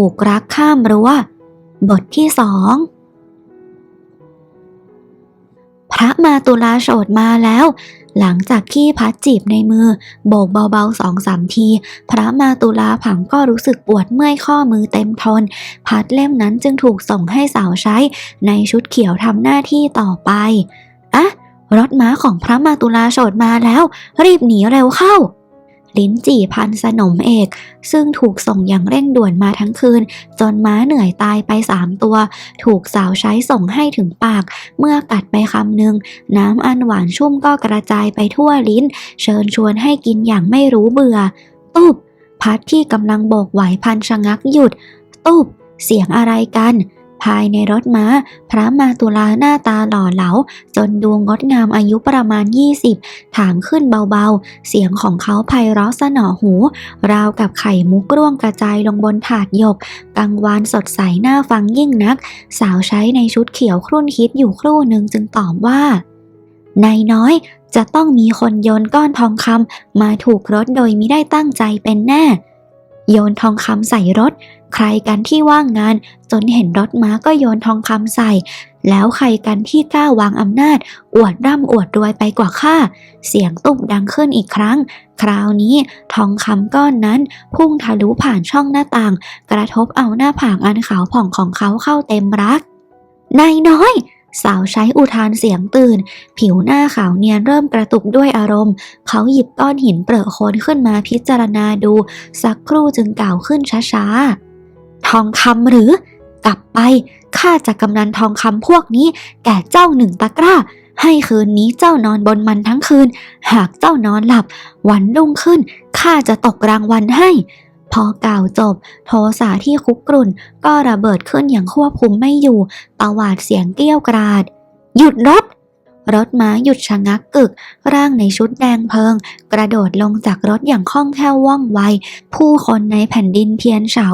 ผูกรักข้ามรั้วบทที่สองพระมาตุลาโฉดมาแล้ว หลังจากที่พัดจีบในมือ โบกเบาๆสองสามที พระมาตุลาผังก็รู้สึกปวดเมื่อยข้อมือเต็มทน พัดเล่มนั้นจึงถูกส่งให้สาวใช้ ในชุดเขียวทำหน้าที่ต่อไป อะ รถม้าของพระมาตุลาโฉดมาแล้ว รีบหนีเร็วเข้า ลิ้นจี่พันสนมเอก ซึ่งถูกส่งอย่างเร่งด่วนมาทั้งคืน จนม้าเหนื่อยตายไปสามตัว ถูกสาวใช้ส่งให้ถึงปาก เมื่อกัดไปคำหนึ่งน้ำอันหวานชุ่มก็กระจายไปทั่วลิ้น เชิญชวนให้กินอย่างไม่รู้เบื่อ ตุบพัดที่กำลังโบกไหวพันชะงักหยุด ตุบเสียงอะไรกัน ภายในรถม้า พระมาตุลาหน้าตาหล่อเหลา จนดูงดงามอายุประมาณ 20 ถามขึ้นเบาๆ เสียงของเขาไพเราะสนอหู ราวกับไข่มุกร่วงกระจายลงบนถาดหยก กังวานสดใสน่าฟังยิ่งนัก สาวใช้ในชุดเขียวครุ่นคิดอยู่ครู่หนึ่งจึงตอบว่านายน้อยจะต้องมีคนโยนก้อนทองคำมาถูกรถโดยมิได้ตั้งใจเป็นแน่ โยนทองคำใส่รถ ใครกันที่ว่างงาน จนเห็นรถม้าก็โยนทองคำใส่ แล้วใครกันที่กล้าวางอำนาจ อวดร่ำอวดรวยไปกว่าข้า เสียงตุบดังขึ้นอีกครั้ง คราวนี้ทองคำก้อนนั้น พุ่งทะลุผ่านช่องหน้าต่าง กระทบเอาหน้าผากอันขาวผ่องของเขาเข้าเต็มรัก นายน้อย สาวใช้อุทานเสียงตื่น ผิวหน้าขาวเนียนเริ่มกระตุกด้วยอารมณ์ เขาหยิบก้อนหินเปรอะโคนขึ้นมาพิจารณาดู สักครู่จึงกล่าวขึ้นช้าๆ ทองคำหรือ กลับไปข้าจะกำนันทองคำพวกนี้ แก่เจ้าหนึ่งตะกร้า ให้คืนนี้เจ้านอนบนมันทั้งคืน หากเจ้านอนหลับ วันรุ่งขึ้นข้าจะตกรางวัลให้ พอกล่าวจบ โทสะที่คุกกรุ่น ก็ระเบิดขึ้นอย่างควบคุมไม่อยู่ตวาดเสียงเกรี้ยวกราด หยุดรถรถม้าหยุดชะงักกึก ร่างในชุดแดงเพลิง กระโดดลงจากรถอย่างคล่องแคล่วว่องไว ผู้คนในแผ่นดินเทียนเฉา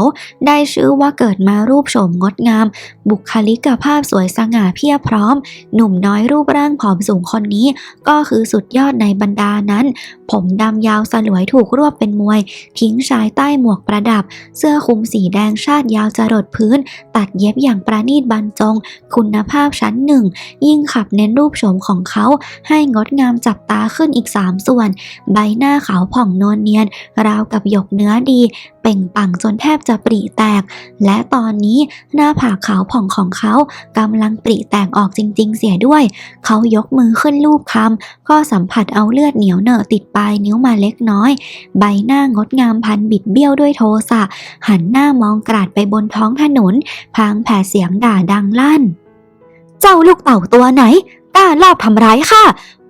ได้ชื่อว่าเกิดมารูปโฉมงดงาม บุคลิกภาพสวยสง่าเพียบพร้อม หนุ่มน้อยรูปร่างผอมสูงคนนี้ ก็คือสุดยอดในบรรดานั้น ผมดำยาวสลวยถูกรวบเป็นมวย ทิ้งชายใต้หมวกประดับ เสื้อคลุมสีแดงชาติยาวจรดพื้น ตัดเย็บอย่างประณีตบรรจง คุณภาพชั้นหนึ่ง ยิ่งขับเน้นรูปโฉมของเขา ให้งดงามจับตาขึ้นอีกสามส่วน ใบหน้าขาวผ่องนวลเนียน ราวกับหยกเนื้อดีเป่งปังจนแทบจะปริแตก และตอนนี้หน้าผากขาวผ่องของเขากำลังปริแตกออกจริง ๆ เสียด้วย เขายกมือขึ้นลูบคำก็สัมผัสเอาเลือดเหนียวเหนอะติดปลายนิ้วมาเล็กน้อย ใบหน้างดงามพันบิดเบี้ยวด้วยโทสะ หันหน้ามองกราดไปบนท้องถนน พางแผ่เสียงด่าดังลั่น เจ้าลูกเต่าตัวไหนกล้าลอบทำร้ายข้า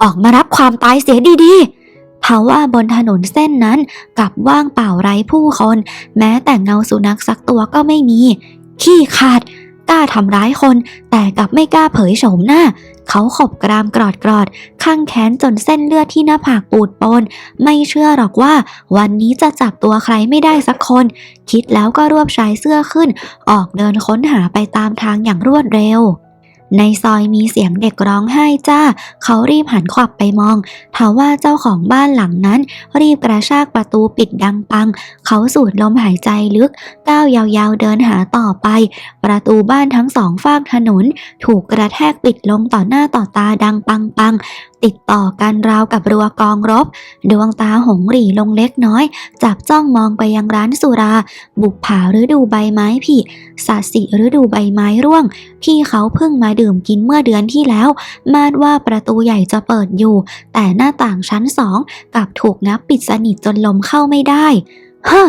ออกมารับความตายเสียดีๆ เพราว่าบนถนนเส้นนั้นกลับว่างเปล่าไร้ผู้คน แม้แต่เงาสุนัขสักตัวก็ไม่มี ขี้ขาด กล้าทำร้ายคน แต่กลับไม่กล้าเผยโฉมหน้า เขาขบกรามกรอดกรอดข้างแขนจนเส้นเลือดที่หน้าผากปูดโปน ไม่เชื่อหรอกว่า วันนี้จะจับตัวใครไม่ได้สักคน คิดแล้วก็รวบชายเสื้อขึ้น ออกเดินค้นหาไปตามทางอย่างรวดเร็ว ในซอยมีเสียงเด็กร้องไห้จ้า เขารีบหันขวับไปมองทว่าเจ้าของบ้านหลังนั้น รีบกระชากประตูปิดดังปัง เขาสูดลมหายใจลึก ก้าวยาวๆเดินหาต่อไป ประตูบ้านทั้งสองฝากถนน ถูกกระแทกปิดลงต่อหน้าต่อตาดังปังปัง ติดต่อกันราวกับรัวกองรบ ดวงตาหงหรี่ลงเล็กน้อย จับจ้องมองไปยังร้านสุรา บุกผาฤดูใบไม้ผิสาสิฤดูใบไม้ร่วงที่เขาเพิ่งมาดื่มกินเมื่อเดือนที่แล้ว มาดว่าประตูใหญ่จะเปิดอยู่ แต่หน้าต่างชั้นสองกลับถูกงับปิดสนิทจนลมเข้าไม่ได้ เฮ้อ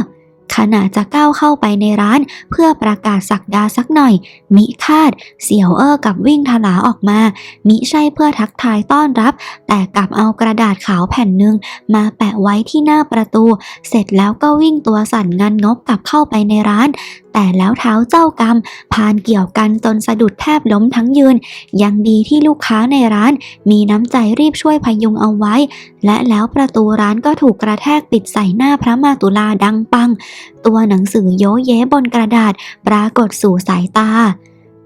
ขณะจะก้าวเข้าไปในร้านเพื่อประกาศสักดาสักหน่อย มิคาด เสี่ยวเอ้อกับวิ่งทลาออกมา มิใช่เพื่อทักทายต้อนรับ แต่กลับเอากระดาษขาวแผ่นหนึ่งมาแปะไว้ที่หน้าประตู เสร็จแล้วก็วิ่งตัวสั่นงันงกกลับเข้าไปในร้าน แต่แล้วเท้าเจ้ากรรมพานเกี่ยวกันจนสะดุดแทบล้มทั้งยืน ยังดีที่ลูกค้าในร้าน มีน้ำใจรีบช่วยพยุงเอาไว้ และแล้วประตูร้านก็ถูกกระแทกปิดใส่หน้าพระมาตุลาดังปัง ตัวหนังสือโยเยบนกระดาษ ปรากฏสู่สายตา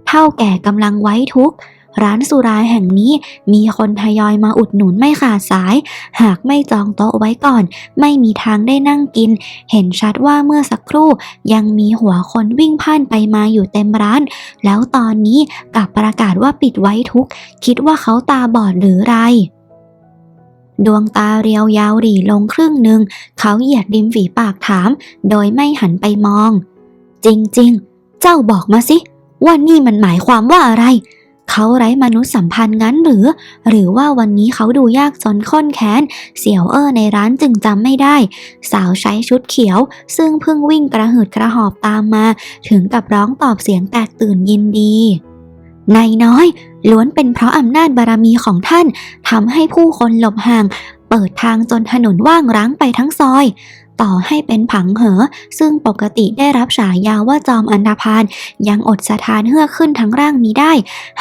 เท่าแก่กำลังไว้ทุกข์ ร้านสุราแห่งนี้มีคนทยอยมาอุดหนุนไม่ขาดสาย หากไม่จองโต๊ะไว้ก่อน ไม่มีทางได้นั่งกิน เห็นชัดว่าเมื่อสักครู่ยังมีหัวคนวิ่งผ่านไปมาอยู่เต็มร้าน แล้วตอนนี้กลับประกาศว่าปิดไว้ทุก คิดว่าเขาตาบอดหรือไรดวงตาเรียวยาวหรี่ลงครึ่งหนึ่ง เขาเหยียดริมฝีปากถาม โดยไม่หันไปมอง จริงๆ เจ้าบอกมาสิ ว่านี่มันหมายความว่าอะไร เขาไร้มนุษยสัมพันธ์งั้นหรือ หรือว่าวันนี้เขาดูยากจนข้นแค้น เสี่ยวเอ้อในร้านจึงจำไม่ได้ สาวใช้ชุดเขียว ซึ่งเพิ่งวิ่งกระหืดกระหอบตามมา ถึงกับร้องตอบเสียงแตกตื่นยินดีนายน้อย ล้วนเป็นเพราะอำนาจบารมีของท่านทำให้ผู้คนหลบห่าง เปิดทางจนถนนว่างร้างไปทั้งซอย ต่อให้เป็นผังเหอ ซึ่งปกติได้รับฉายาว่าจอมอันธพาลยังอดสะทานเฮือกขึ้นทั้งร่างมีได้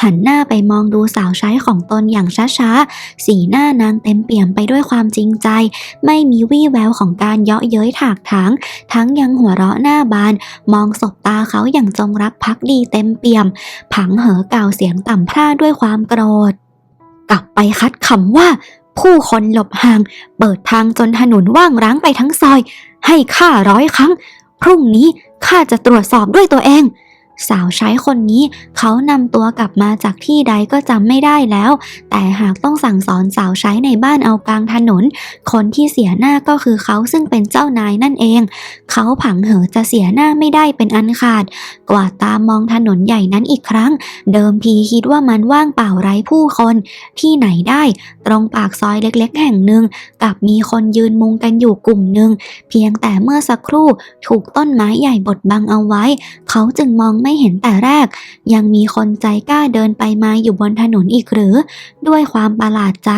หันหน้าไปมองดูสาวใช้ของตนอย่างช้าๆ สีหน้านางเต็มเปี่ยมไปด้วยความจริงใจ ไม่มีวี่แววของการเยาะเย้ยถากถาง ทั้งยังหัวเราะหน้าบาน มองสบตาเขาอย่างจงรักภักดีเต็มเปี่ยม ผังเหอกล่าวเสียงต่ำพร่าด้วยความโกรธ กลับไปคัดคำว่า ผู้คนหลบห่าง เปิดทางจนถนนว่างร้างไปทั้งซอย ให้ข้าร้อยครั้ง พรุ่งนี้ข้าจะตรวจสอบด้วยตัวเอง สาวใช้คนนี้เขานำตัวกลับมาจากที่ใดก็จำไม่ได้แล้ว แต่หากต้องสั่งสอนสาวใช้ในบ้านเอากลางถนน คนที่เสียหน้าก็คือเขาซึ่งเป็นเจ้านายนั่นเอง เขาผังเหอจะเสียหน้าไม่ได้เป็นอันขาด กวาดตามองถนนใหญ่นั้นอีกครั้ง เดิมทีคิดว่ามันว่างเปล่าไร้ผู้คน ที่ไหนได้ ตรงปากซอยเล็กๆ แห่งหนึ่งกลับมีคนยืนมุงกันอยู่กลุ่มหนึ่งเพียงแต่เมื่อสักครู่ถูกต้นไม้ใหญ่บดบังเอาไว้ เขาจึงมองไไม่เห็นแต่แรก ยังมีคนใจกล้าเดินไปมาอยู่บนถนนอีกหรือ ด้วยความประหลาดใจ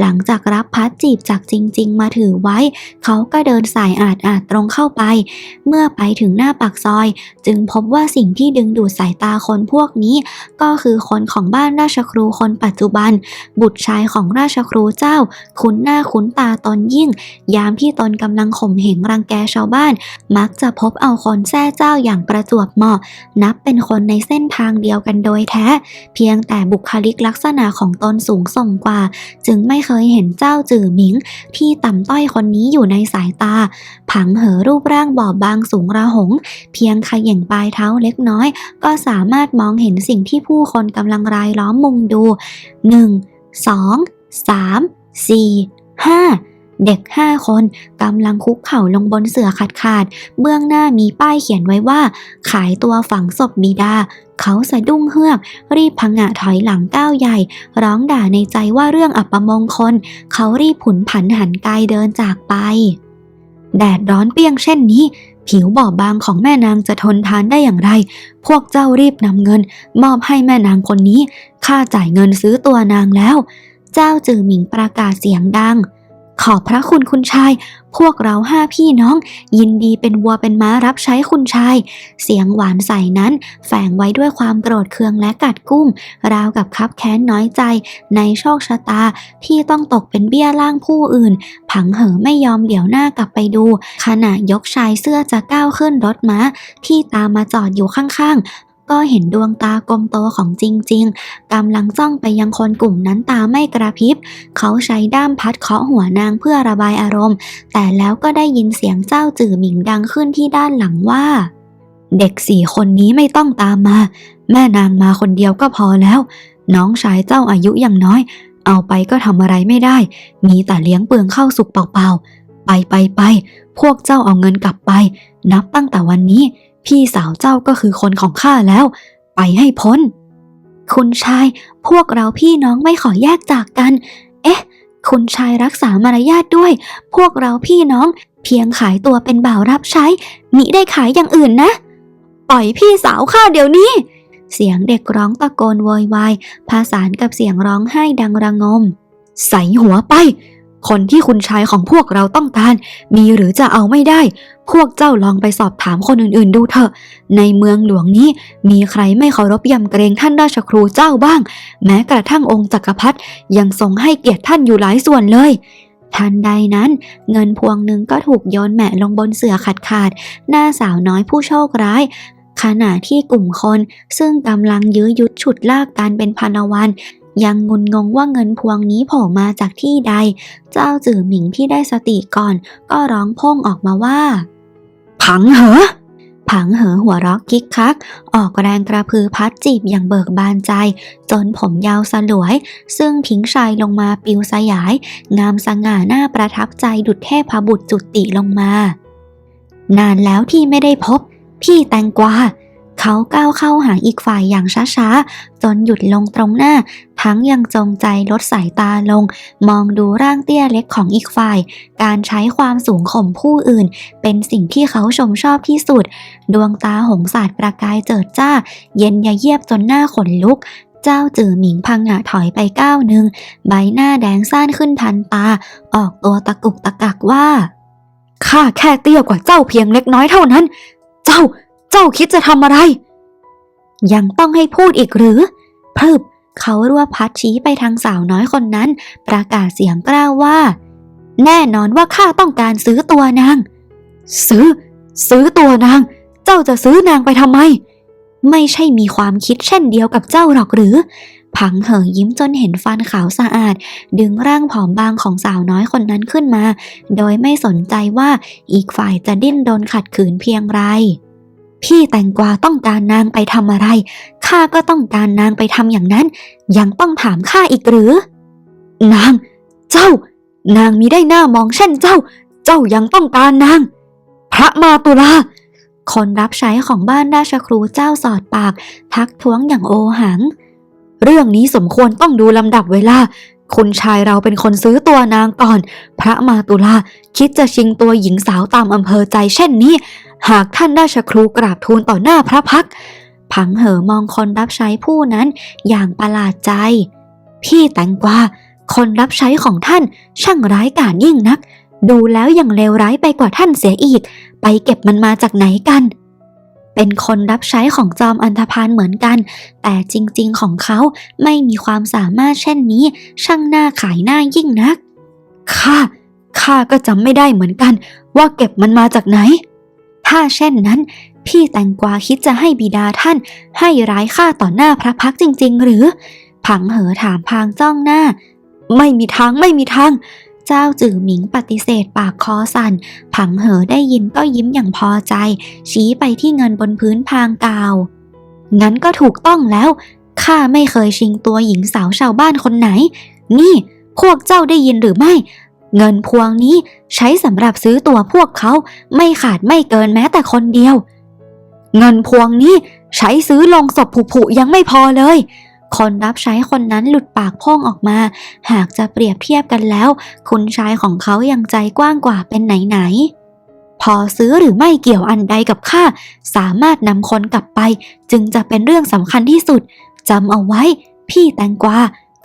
หลังจากรับพัดจีบจากจริง ๆ มาถือไว้ เขาก็เดินสายอาดอาดตรงเข้าไป เมื่อไปถึงหน้าปากซอย จึงพบว่าสิ่งที่ดึงดูดสายตาคนพวกนี้ ก็คือคนของบ้านราชครูคนปัจจุบัน บุตรชายของราชครูเจ้า คุ้นหน้าคุ้นตาตนยิ่ง ยามที่ตนกำลังข่มเหงรังแกชาวบ้าน มักจะพบเอาคนแท้เจ้าอย่างประจวบเหมาะ นับเป็นคนในเส้นทางเดียวกันโดยแท้ เพียงแต่บุคลิกลักษณะของตนสูงส่งกว่า จึงไม่เคยเห็นเจ้าจื่อหมิง ที่ต่ำต้อยคนนี้อยู่ในสายตา ผังเหอรูปร่างบอบบางสูงระหง เพียงขย่งปลายเท้าเล็กน้อย ก็สามารถมองเห็นสิ่งที่ผู้คนกำลังรายล้อมมุงดู 1 2 3 4 5 เด็กห้าคนกำลังคุกเข่าลงบนเสื่อขาดขาด เบื้องหน้ามีป้ายเขียนไว้ว่า ขายตัวฝังศพบิดา เขาสะดุ้งเฮือก รีบพังงะถอยหลังก้าวใหญ่ ร้องด่าในใจว่าเรื่องอัปมงคล เขารีบผุนผันหันกายเดินจากไป แดดร้อนเปรี้ยงเช่นนี้ผิวบอบบางของแม่นางจะทนทานได้อย่างไร พวกเจ้ารีบนำเงิน มอบให้แม่นางคนนี้ ข้าจ่ายเงินซื้อตัวนางแล้ว เจ้าจือหมิงประกาศเสียงดัง ขอบพระคุณคุณชาย พวกเราห้าพี่น้อง ยินดีเป็นวัวเป็นม้ารับใช้คุณชาย เสียงหวานใสนั้น แฝงไว้ด้วยความโกรธเคืองและกัดกุ้ม ราวกับคับแค้นน้อยใจ ในโชคชะตาที่ต้องตกเป็นเบี้ยล่างผู้อื่น ผังเหอไม่ยอมเหลียวหน้ากลับไปดู ขณะยกชายเสื้อจะก้าวขึ้นรถม้า ที่ตามมาจอดอยู่ข้างๆ ก็เห็นดวงตากลมโตของจริง ๆกำลังจ้องไปยังคนกลุ่มนั้นตาไม่กระพริบ เขาใช้ด้ามพัดเคาะหัวนางเพื่อระบายอารมณ์ แต่แล้วก็ได้ยินเสียงเจ้าจื่อหมิงดังขึ้นที่ด้านหลังว่า เด็กสี่คนนี้ไม่ต้องตามมา แม่นางมาคนเดียวก็พอแล้ว น้องชายเจ้าอายุยังน้อย เอาไปก็ทำอะไรไม่ได้ มีแต่เลี้ยงเปลืองข้าวสุกเปล่าๆไปไปไปพวกเจ้าเอาเงินกลับไป นับตั้งแต่วันนี้ พี่สาวเจ้าก็คือคนของข้าแล้ว ไปให้พ้น คุณชาย พวกเราพี่น้องไม่ขอแยกจากกัน เอ๊ะ คุณชายรักษามารยาทด้วย พวกเราพี่น้องเพียงขายตัวเป็นบ่าวรับใช้มิได้ขายอย่างอื่นนะ ปล่อยพี่สาวข้าเดี๋ยวนี้ เสียงเด็กร้องตะโกนโวยวายผสานกับเสียงร้องไห้ดังระงม ใส่หัวไป คนที่คุณชายของพวกเราต้องการ มีหรือจะเอาไม่ได้ พวกเจ้าลองไปสอบถามคนอื่นๆ ดูเถอะ ในเมืองหลวงนี้มีใครไม่เคารพยำเกรงท่านราชครูเจ้าบ้าง แม้กระทั่งองค์จักรพรรดิยังทรงให้เกียรติท่านอยู่หลายส่วนเลยทันใดนั้นเงินพวงหนึ่งก็ถูกโยนแหมะลงบนเสื่อขาดขาดๆหน้าสาวน้อยผู้โชคร้าย ขณะที่กลุ่มคนซึ่งกำลังยื้อยุดฉุดลากกันเป็นพันวัน ยังงุนงงว่าเงินพวงนี้โผล่มาจากที่ใด เจ้าจื่อหมิงที่ได้สติก่อน ก็ร้องพ่งออกมาว่า ผังเหอผังเหอหัวเรักคิกคัก ออกแรงกระพือพัดจีบอย่างเบิกบานใจ จนผมยาวสลวย ซึ่งทิ้งชายลงมาปิวสยาย งามสง่าหน้าประทับใจดุจเทพบุตรจุติลงมา นานแล้วที่ไม่ได้พบ พี่แตงกวา เขาก้าวเข้าหาอีกฝ่ายอย่างช้าๆ จนหยุดลงตรงหน้า ทั้งยังจงใจลดสายตาลง มองดูร่างเตี้ยเล็กของอีกฝ่าย การใช้ความสูงข่มผู้อื่น เป็นสิ่งที่เขาชมชอบที่สุด ดวงตาหงสาดประกายเจิดจ้า เย็นยะเยียบจนหน้าขนลุกเจ้าจือหมิงพังงะถอยไปก้าวหนึ่ง ใบหน้าแดงซ่านขึ้นทันตา ออกตัวตะกุกตะกักว่า ข้าแค่เตี้ยกว่าเจ้าเพียงเล็กน้อยเท่านั้น เจ้า เจ้าคิดจะทำอะไร ยังต้องให้พูดอีกหรือพรึบเขารัวพัดชี้ไปทางสาวน้อยคนนั้น ประกาศเสียงกล้าวว่า แน่นอนว่าข้าต้องการซื้อตัวนาง ซื้อ ซื้อตัวนาง เจ้าจะซื้อนางไปทำไม ไม่ใช่มีความคิดเช่นเดียวกับเจ้าหรอกหรือ ผังเหอยิ้มจนเห็นฟันขาวสะอาด ดึงร่างผอมบางของสาวน้อยคนนั้นขึ้นมา โดยไม่สนใจว่าอีกฝ่ายจะดิ้นรนขัดขืนเพียงไร พี่แตงกวาต้องการนางไปทำอะไร ข้าก็ต้องการนางไปทำอย่างนั้น ยังต้องถามข้าอีกหรือ นาง เจ้า นางมีได้หน้ามองเช่นเจ้า เจ้ายังต้องการนาง พระมาตุลา คนรับใช้ของบ้านราชครูเจ้าสอดปาก ทักท้วงอย่างโอหัง เรื่องนี้สมควรต้องดูลำดับเวลา คุณชายเราเป็นคนซื้อตัวนางก่อน พระมาตุลาคิดจะชิงตัวหญิงสาวตามอำเภอใจเช่นนี้ หากท่านราชครูกราบทูลต่อหน้าพระพักผังเหอมองคนรับใช้ผู้นั้นอย่างประหลาดใจ พี่แตงกวาคนรับใช้ของท่านช่างร้ายกาจยิ่งนัก ดูแล้วยังเลวร้ายไปกว่าท่านเสียอีก ไปเก็บมันมาจากไหนกัน เป็นคนรับใช้ของจอมอันธพาลเหมือนกัน แต่จริงๆของเขาไม่มีความสามารถเช่นนี้ ช่างหน้าขายหน้ายิ่งนัก ข้า ข้าก็จำไม่ได้เหมือนกัน ว่าเก็บมันมาจากไหน ถ้าเช่นนั้น พี่แตงกวาคิดจะให้บิดาท่าน ให้ร้ายข้าต่อหน้าพระพักจริง ๆ หรือ ผังเหอถามพางจ้องหน้า ไม่มีทางไม่มีทาง เจ้าจื่อหมิงปฏิเสธปากคอสั่น ผังเหอได้ยินก็ยิ้มอย่างพอใจ ชี้ไปที่เงินบนพื้นพางกาว งั้นก็ถูกต้องแล้ว ข้าไม่เคยชิงตัวหญิงสาวชาวบ้านคนไหน นี่ พวกเจ้าได้ยินหรือไม่ เงินพวงนี้ใช้สำหรับซื้อตัวพวกเขา ไม่ขาดไม่เกินแม้แต่คนเดียว เงินพวงนี้ใช้ซื้อลงศพผุๆยังไม่พอเลย คนรับใช้คนนั้นหลุดปากพ่องออกมา หากจะเปรียบเทียบกันแล้ว คุณชายของเขายังใจกว้างกว่าเป็นไหนๆพอซื้อหรือไม่เกี่ยวอันใดกับข้าสามารถนำคนกลับไป จึงจะเป็นเรื่องสำคัญที่สุดจำเอาไว้ พี่แตงกวา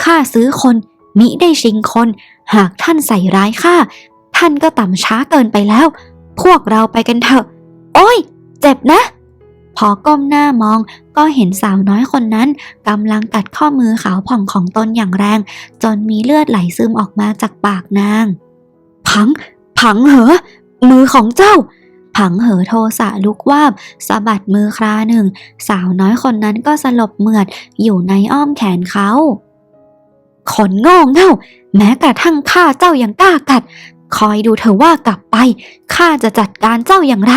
ข้าซื้อคนมิได้ชิงคน หากท่านใส่ร้ายข้าท่านก็ต่ำช้าเกินไปแล้ว พวกเราไปกันเถอะ โอ้ย เจ็บนะ พอก้มหน้ามองก็เห็นสาวน้อยคนนั้นกำลังกัดข้อมือขาวผ่องของตนอย่างแรง จนมีเลือดไหลซึมออกมาจากปากนาง ผัง ผังเหอ มือของเจ้า ผังเหอโทสะลุกวาบสะบัดมือคราหนึ่ง สาวน้อยคนนั้นก็สลบเหมือดอยู่ในอ้อมแขนเขาคนโง่เง่าแม้กระทั่งข้าเจ้ายังกล้ากัด คอยดูเถอว่ากลับไปข้าจะจัดการเจ้าอย่างไร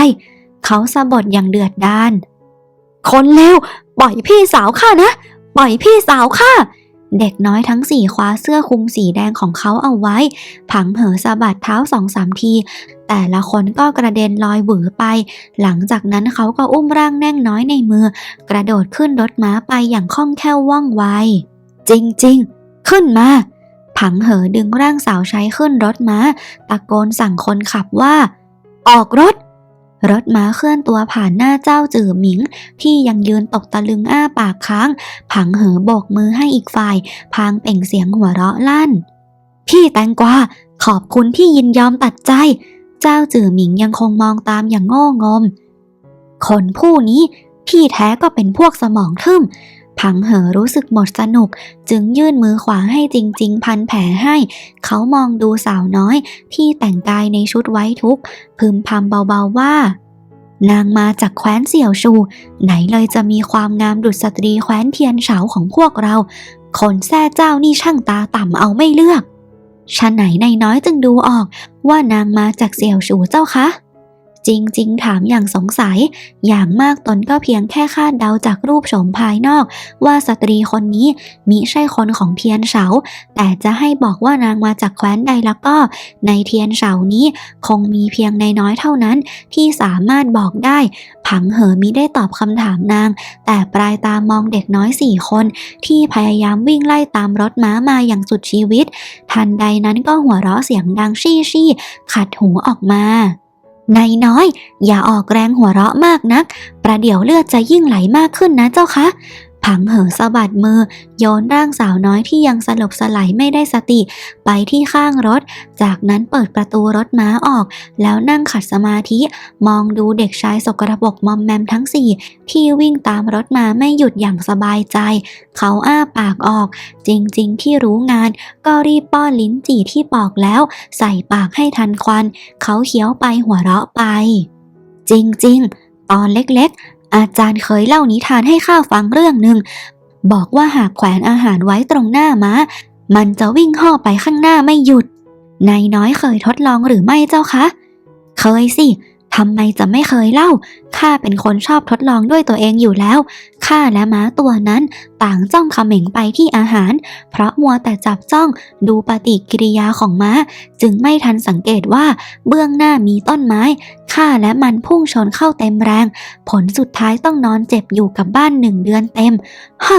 เขาสะบดอย่างเดือดดาลคนเลวปล่อยพี่สาวข้านะ ปล่อยพี่สาวข้า เด็กน้อยทั้งสี่คว้าเสื้อคลุมสีแดงของเขาเอาไว้ ผังเหอสะบัดเท้าสองสามที แต่ละคนก็กระเด็นลอยหวือไป หลังจากนั้นเขาก็อุ้มร่างแน่งน้อยในมือ กระโดดขึ้นรถม้าไปอย่างคล่องแคล่วว่องไว จริงๆ ขึ้นมาผังเหอดึงร่างสาวใช้ขึ้นรถม้า ตะโกนสั่งคนขับว่า ออกรถ รถม้าเคลื่อนตัวผ่านหน้าเจ้าจื่อหมิง ที่ยังยืนตกตะลึงอ้าปากค้าง ผังเหอโบกมือให้อีกฝ่าย พางเป่งเสียงหัวเราะลั่น พี่แตงกวาขอบคุณที่ยินยอมตัดใจ เจ้าจื่อหมิงยังคงมองตามอย่างโง่งม คนผู้นี้ พี่แท้ก็เป็นพวกสมองทึม ผังเหอรู้สึกหมดสนุก จึงยื่นมือขวาให้จริง ๆ พันแผลให้ เขามองดูสาวน้อย ที่แต่งกายในชุดไว้ทุก พึมพำเบาๆว่า นางมาจากแคว้นเสี่ยวชู ไหนเลยจะมีความงามดุจสตรีแคว้นเทียนเฉาของพวกเรา คนแท้เจ้านี่ช่างตาต่ำเอาไม่เลือกชะไหนในน้อยจึงดูออกว่านางมาจากเสี่ยวชูเจ้าคะ จริงๆ ถามอย่างสงสัย อย่างมากตนก็เพียงแค่คาดเดาจากรูปโฉมภายนอก ว่าสตรีคนนี้มิใช่คนของเทียนเฉา แต่จะให้บอกว่านางมาจากแคว้นใดแล้วก็ ในเทียนเฉานี้คงมีเพียงในน้อยเท่านั้น ที่สามารถบอกได้ ผังเหอมิได้ตอบคำถามนาง แต่ปลายตามองเด็กน้อยสี่คน ที่พยายามวิ่งไล่ตามรถม้ามาอย่างสุดชีวิต ทันใดนั้นก็หัวเราะเสียงดังชี่ชี่ขัดหูออกมา นายน้อย อย่าออกแรงหัวเราะมากนัก ประเดี๋ยวเลือดจะยิ่งไหลมากขึ้นนะเจ้าคะ ผังเหอสะบัดมือ โยนร่างสาวน้อยที่ยังสลบสลายไม่ได้สติ ไปที่ข้างรถ จากนั้นเปิดประตูรถม้าออก แล้วนั่งขัดสมาธิ มองดูเด็กชายสกรปรกมอมแมมทั้งสี่ที่วิ่งตามรถมาไม่หยุดอย่างสบายใจ เขาอ้าปากออก จริงๆ ที่รู้งาน ก็รีบป้อนลิ้นจี่ที่ปอกแล้ว ใส่ปากให้ทันควัน เขาเคี้ยวไปหัวเราะไป จริงๆ ตอนเล็กๆ อาจารย์เคยเล่านิทานให้ข้าฟังเรื่องหนึ่ง บอกว่าหากแขวนอาหารไว้ตรงหน้าม้า มันจะวิ่งห่อไปข้างหน้าไม่หยุด นายน้อยเคยทดลองหรือไม่เจ้าคะ เคยสิ ทำไมจะไม่เคยเล่า ข้าเป็นคนชอบทดลองด้วยตัวเองอยู่แล้ว ข้าและม้าตัวนั้นต่างจ้องเขม็งไปที่อาหาร เพราะมัวแต่จับจ้องดูปฏิกิริยาของม้า จึงไม่ทันสังเกตว่าเบื้องหน้ามีต้นไม้ ข้าและมันพุ่งชนเข้าเต็มแรง ผลสุดท้ายต้องนอนเจ็บอยู่กับบ้านหนึ่งเดือนเต็มฮะ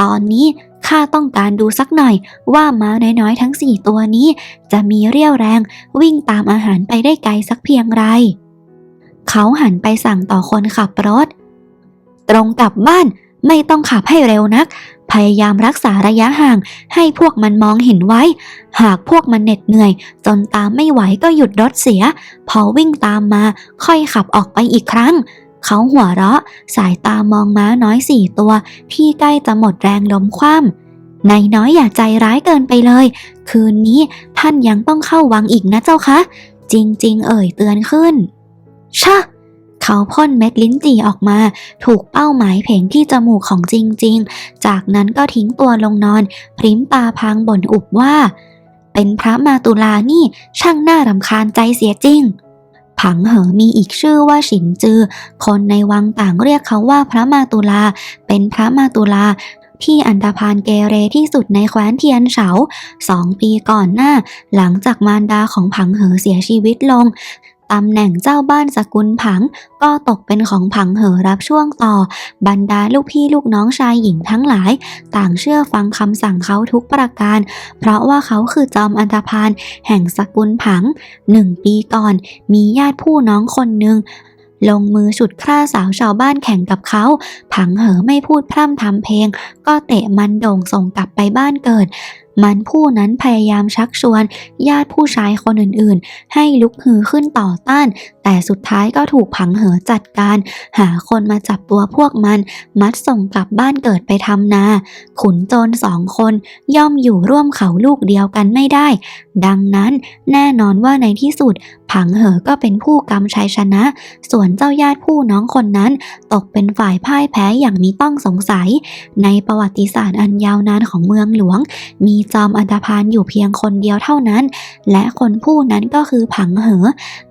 ตอนนี้ข้าต้องการดูสักหน่อยว่าม้าน้อยๆ ทั้งสี่ตัวนี้ จะมีเรี่ยวแรงวิ่งตามอาหารไปได้ไกลสักเพียงไร เขาหันไปสั่งต่อคนขับรถ ตรงกลับบ้านไม่ต้องขับให้เร็วนัก พยายามรักษาระยะห่างให้พวกมันมองเห็นไว้ หากพวกมันเหน็ดเหนื่อย จนตามไม่ไหวก็หยุดรถเสีย พอวิ่งตามมาค่อยขับออกไปอีกครั้ง เขาหัวเราะ สายตามองม้าน้อยสี่ตัว ที่ใกล้จะหมดแรงล้มคว่ำนายน้อยอย่าใจร้ายเกินไปเลย คืนนี้ท่านยังต้องเข้าวังอีกนะเจ้าคะ จริง ๆ เอ่ยเตือนขึ้น ชะ เขาพ่นเม็ดลิ้นจี่ออกมา ถูกเป้าหมายเพ่งที่จมูกของจริง ๆ จากนั้นก็ทิ้งตัวลงนอน พริ้มตาพังบ่นอุบว่า เป็นพระมาตุลานี่ช่างน่ารำคาญใจเสียจริงผังเหอมีอีกชื่อว่าฉินจือ คนในวังต่างเรียกเขาว่าพระมาตุลา เป็นพระมาตุลา ที่อันธพาลเกเรที่สุดในแคว้นเทียนเฉาสองปีก่อนหน้า หลังจากมารดาของผังเหอเสียชีวิตลง ตำแหน่งเจ้าบ้านสกุลผัง ก็ตกเป็นของผังเหอรับช่วงต่อ บรรดาลูกพี่ลูกน้องชายหญิงทั้งหลาย ต่างเชื่อฟังคำสั่งเขาทุกประการ เพราะว่าเขาคือจอมอันธพาลแห่งสกุลผังหนึ่งปีก่อน มีญาติผู้น้องคนหนึ่งลงมือฉุดฆ่าสาวชาวบ้านแข่งกับเขา ผังเหอไม่พูดพร่ำทำเพลง ก็เตะมันโด่งส่งกลับไปบ้านเกิด มันผู้นั้นพยายามชักชวน ญาติผู้ชายคนอื่นๆ ให้ลุกฮือขึ้นต่อต้าน แต่สุดท้ายก็ถูกผังเหอจัดการ หาคนมาจับตัวพวกมัน มัดส่งกลับบ้านเกิดไปทำนา ขุนโจรสองคนย่อมอยู่ร่วมเขาลูกเดียวกันไม่ได้ ดังนั้นแน่นอนว่าในที่สุดผังเหอก็เป็นผู้กำชัยชนะ ส่วนเจ้าญาติผู้น้องคนนั้น ตกเป็นฝ่ายพ่ายแพ้อย่างมีต้องสงสัย ในประวัติศาสตร์อันยาวนานของเมืองหลวง มีจอมอันธพาลอยู่เพียงคนเดียวเท่านั้น และคนผู้นั้นก็คือผังเหอ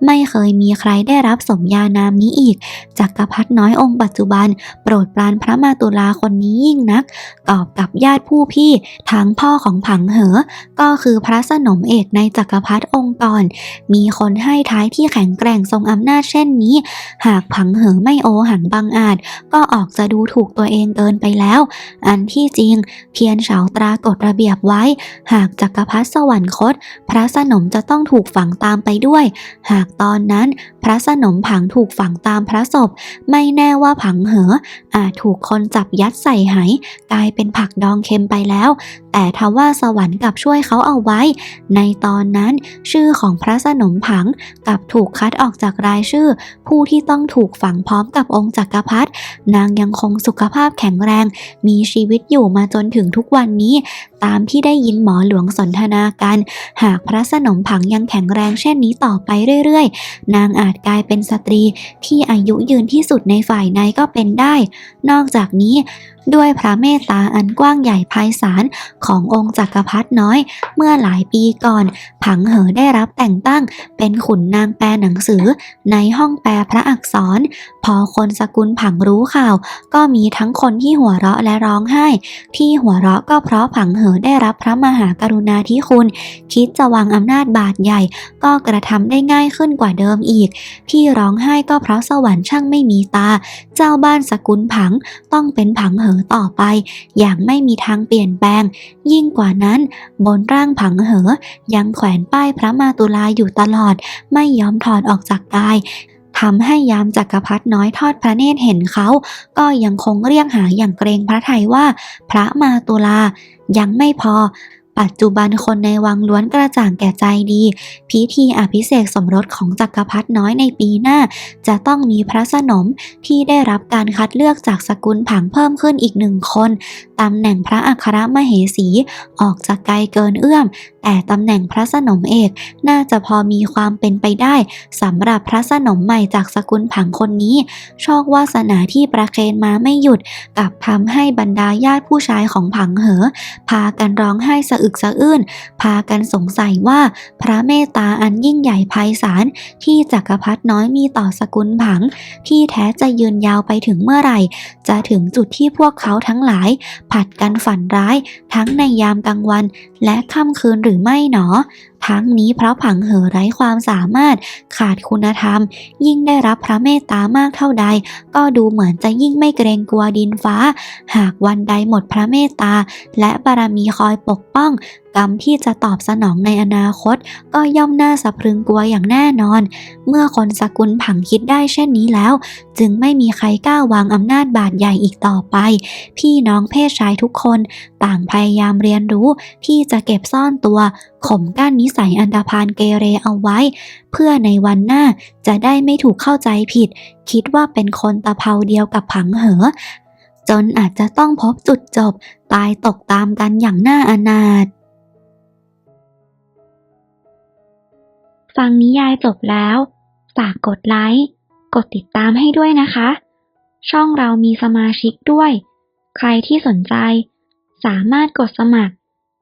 ไม่เคยมีใครได้รับสมญานามนี้อีก จักกรพรรดิน้อยองค์ปัจจุบัน โปรดปรานพระมาตุลาคนนี้ยิ่งนักตอบกับญาติผู้พี่ทั้งพ่อของผังเหอ ก็คือพระสนมเอกในจักรพรรดิองค์ก่อน มีคนใให้ท้ายที่แข็งแกร่งทรงอำนาจเช่นนี้ หากผังเหอไม่โอหังบังอาจ ก็ออกจะดูถูกตัวเองเกินไปแล้ว อันที่จริง เพียนเฉาตรากฎระเบียบไว้ หากจักรพรรดิสวรรคต พระสนมจะต้องถูกฝังตามไปด้วย หากตอนนั้น พระสนมผังถูกฝังตามพระศพ ไม่แน่ว่าผังเหอ อาจถูกคนจับยัดใส่ไหกลายเป็นผักดองเค็มไปแล้ว แต่ทว่าสวรรค์กับช่วยเขาเอาไว้ ในตอนนั้น ชื่อของพระสนมผังกับถูกคัดออกจากรายชื่อ ผู้ที่ต้องถูกฝังพร้อมกับองค์จักรพรรดินางยังคงสุขภาพแข็งแรง มีชีวิตอยู่มาจนถึงทุกวันนี้ตามที่ได้ยินหมอหลวงสนทนากัน หากพระสนมผังยังแข็งแรงเช่นนี้ต่อไปเรื่อยๆ นางอาจกลายเป็นสตรีที่อายุยืนที่สุดในฝ่ายในก็เป็นได้ นอกจากนี้ด้วยพระเมตตาอันกว้างใหญ่ไพศาลขององค์จักรพรรดิน้อย เมื่อหลายปีก่อน ผังเหอได้รับแต่งตั้งเป็นขุนนางแปลหนังสือในห้องแปลพระอักษร พอคนสกุลผังรู้ข่าว ก็มีทั้งคนที่หัวเราะและร้องไห้ ที่หัวเราะก็เพราะผังเหอได้รับพระมหากรุณาธิคุณ คิดจะวางอำนาจบาดใหญ่ ก็กระทำได้ง่ายขึ้นกว่าเดิมอีก ที่ร้องไห้ก็เพราะสวรรค์ช่างไม่มีตา เจ้าบ้านสกุลผังต้องเป็นผังเหอต่อไป อย่างไม่มีทางเปลี่ยนแปลง ยิ่งกว่านั้น บนร่างผังเหอยังแขวนป้ายพระมาตุลาอยู่ตลอด ไม่ยอมถอดออกจากกาย ทำให้ยามจักรพรรดิน้อยทอดพระเนตรเห็นเขา ก็ยังคงเรียกหาอย่างเกรงพระไทยว่า พระมาตุลา ยังไม่พอปัจจุบันคนในวังล้วนกระจ่างแก่ใจดี พิธีอภิเษกสมรสของจักรพรรดิน้อยในปีหน้า จะต้องมีพระสนมที่ได้รับการคัดเลือกจากสกุลผังเพิ่มขึ้นอีกหนึ่งคน ตำแหน่งพระอัครมเหสี ออกจากไกลเกินเอื้อม แต่ตำแหน่งพระสนมเอกน่าจะพอมีความเป็นไปได้สำหรับพระสนมใหม่จากสกุลผังคนนี้ โชควาสนาที่ประเคนมาไม่หยุดกับทำให้บรรดาญาติผู้ชายของผังเหอ พากันร้องไห้สะอึกสะอื้น พากันสงสัยว่าพระเมตตาอันยิ่งใหญ่ไพศาลที่จักรพรรดิน้อยมีต่อสกุลผัง ที่แท้จะยืนยาวไปถึงเมื่อไหร่ จะถึงจุดที่พวกเขาทั้งหลาย ผัดกันฝันร้าย ทั้งในยามกลางวัน และค่ำคืนหรือไม่หนอทั้งนี้เพราะผังเหอไร้ความสามารถขาดคุณธรรม ยิ่งได้รับพระเมตตามากเท่าใด ก็ดูเหมือนจะยิ่งไม่เกรงกลัวดินฟ้า หากวันใดหมดพระเมตตา และบารมีคอยปกป้อง กรรมที่จะตอบสนองในอนาคต ก็ย่อมน่าสะพรึงกลัวอย่างแน่นอน เมื่อคนสกุลผังคิดได้เช่นนี้แล้ว จึงไม่มีใครกล้าวางอำนาจบาดใหญ่อีกต่อไป พี่น้องเพศชายทุกคน ต่างพยายามเรียนรู้ที่จะเก็บซ่อนตัว ข่มกั้นนิสัยอันดาพานเกเรเอาไว้ เพื่อในวันหน้าจะได้ไม่ถูกเข้าใจผิด คิดว่าเป็นคนตะเภาเดียวกับผังเหอ จนอาจจะต้องพบจุดจบ ตายตกตามกันอย่างน่าอนาถฟังนิยายจบแล้วฝากกดไลค์ กดติดตามให้ด้วยนะคะ ช่องเรามีสมาชิกด้วย ใครที่สนใจ สามารถกดสมัคร